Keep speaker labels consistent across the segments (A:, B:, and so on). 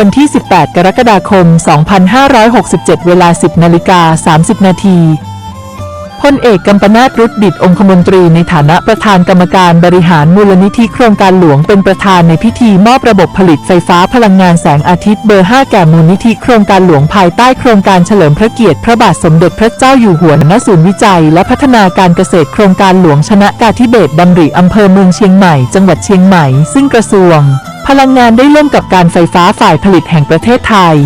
A: วันที่ 18 กรกฎาคม 2567 เวลา 10 นาฬิกา 30 นาที พลเอกกัมปนาตรุดดิตองคมนตรีในฐานะประธานกรรมการบริหารมูลนิธิโครงการหลวงเป็นประธานในพิธีมอบระบบผลิตไฟฟ้าพลังงานแสงอาทิตย์เบอร์ 5 แก่มูลนิธิโครงการหลวงภายใต้โครงการเฉลิมพระเกียรติพระบาทสมเด็จพระเจ้าอยู่หัวณศูนย์วิจัย และพัฒนาการเกษตรโครงการหลวงชนะกาธิเบศรดำริอำเภอเมืองเชียงใหม่จังหวัดเชียงใหม่ ซึ่งกระทรวง พลังงานได้ร่วมกับการไฟฟ้าฝ่ายผลิตแห่งประเทศไทย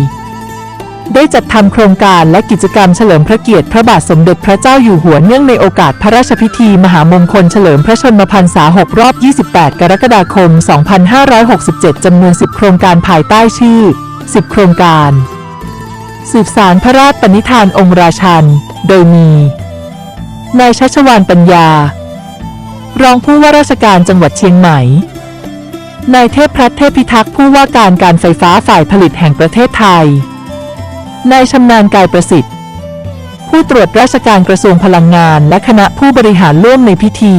A: ได้จัดทำโครงการและกิจกรรมเฉลิมพระเกียรติพระบาทสมเด็จพระเจ้าอยู่หัวเนื่องในโอกาสพระราชพิธีมหามงคลเฉลิมพระชนมพรรษา 6 รอบ 28 กรกฎาคม 2567 จำนวน 10 โครงการภายใต้ชื่อ 10 โครงการ สืบสารพระราชปณิธานองค์ราชัน โดยมี นายชัชวานปัญญา รองผู้ว่าราชการจังหวัดเชียงใหม่นายเทพรัตเทพพิทักษ์ผู้ว่าการการไฟฟ้าฝ่ายผลิตแห่งประเทศไทย นายชำนาญกายประสิทธิ์ ผู้ตรวจราชการกระทรวงพลังงานและคณะผู้บริหารร่วมในพิธี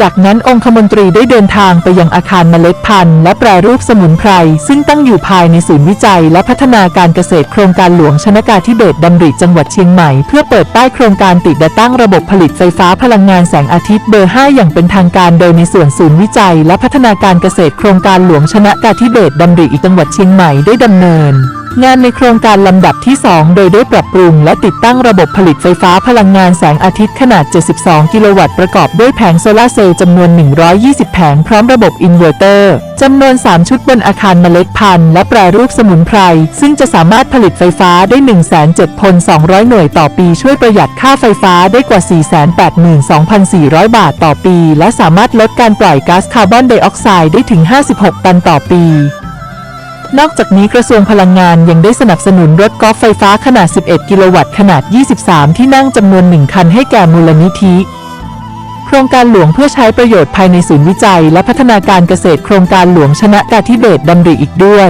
A: จากนั้นองคมนตรีได้เดินทางไปยังอาคารเมล็ดพันธุ์และแปรรูปสมุนไพร ซึ่งตั้งอยู่ภายในศูนย์วิจัย และพัฒนาการเกษตรโครงการหลวงชนกาธิเบศรดำริจังหวัดเชียงใหม่ เพื่อเปิดป้ายโครงการติดและตั้งระบบผลิตไฟฟ้าพลังงานแสงอาทิตย์เบอร์ 5 อย่างเป็นทางการโดยในส่วนศูนย์วิจัย และพัฒนาการเกษตรโครงการหลวงชนะกาธิเบศรดำริอีกจังหวัดเชียงใหม่ได้ดำเนิน งานในโครงการลำดับที่ 2 โดยได้ปรับปรุงและติดตั้งระบบผลิตไฟฟ้าพลังงานแสงอาทิตย์ขนาด 72 กิโลวัตต์ประกอบด้วยแผงโซลาร์เซลล์จำนวน 120 แผงพร้อมระบบอินเวอร์เตอร์จำนวน 3 ชุดบนอาคารเมล็ดพันธุ์และแปรรูปสมุนไพร ซึ่งจะสามารถผลิตไฟฟ้าได้ 107,200 หน่วยต่อปีช่วยประหยัดค่าไฟฟ้าได้กว่า 482,400 บาทต่อปี และสามารถลดการปล่อยก๊าซคาร์บอนไดออกไซด์ได้ถึง 56 ตันต่อปี นอกจากนี้กระทรวงพลังงานยังได้สนับสนุนรถกอล์ฟไฟฟ้าขนาด 11 กิโลวัตต์ขนาด 23 ที่นั่งจำนวน 1 คันให้แก่มูลนิธิ โครงการหลวงเพื่อใช้ประโยชน์ภายในศูนย์วิจัย และพัฒนาการเกษตรโครงการหลวงชนะกาธิเบศดำริอีกด้วย